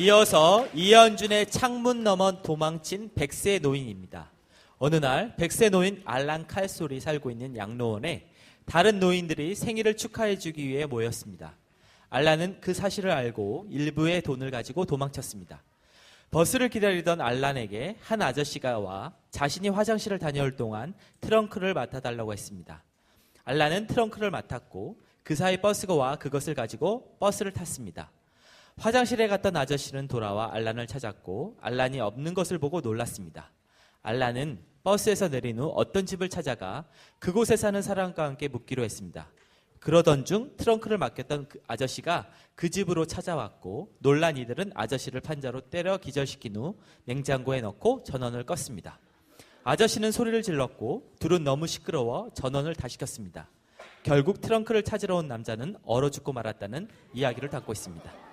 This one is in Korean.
이어서 이현준의 창문 너머 도망친 백세 노인입니다. 어느 날 백세 노인 알랑 칼솔이 살고 있는 양로원에 다른 노인들이 생일을 축하해주기 위해 모였습니다. 알란은 그 사실을 알고 일부의 돈을 가지고 도망쳤습니다. 버스를 기다리던 알란에게 한 아저씨가 와 자신이 화장실을 다녀올 동안 트렁크를 맡아달라고 했습니다. 알란은 트렁크를 맡았고 그 사이 버스가 와 그것을 가지고 버스를 탔습니다. 화장실에 갔던 아저씨는 돌아와 알란을 찾았고 알란이 없는 것을 보고 놀랐습니다. 알란은 버스에서 내린 후 어떤 집을 찾아가 그곳에 사는 사람과 함께 묵기로 했습니다. 그러던 중 트렁크를 맡겼던 그 아저씨가 그 집으로 찾아왔고 놀란 이들은 아저씨를 판자로 때려 기절시킨 후 냉장고에 넣고 전원을 껐습니다. 아저씨는 소리를 질렀고 둘은 너무 시끄러워 전원을 다시 켰습니다. 결국 트렁크를 찾으러 온 남자는 얼어 죽고 말았다는 이야기를 담고 있습니다.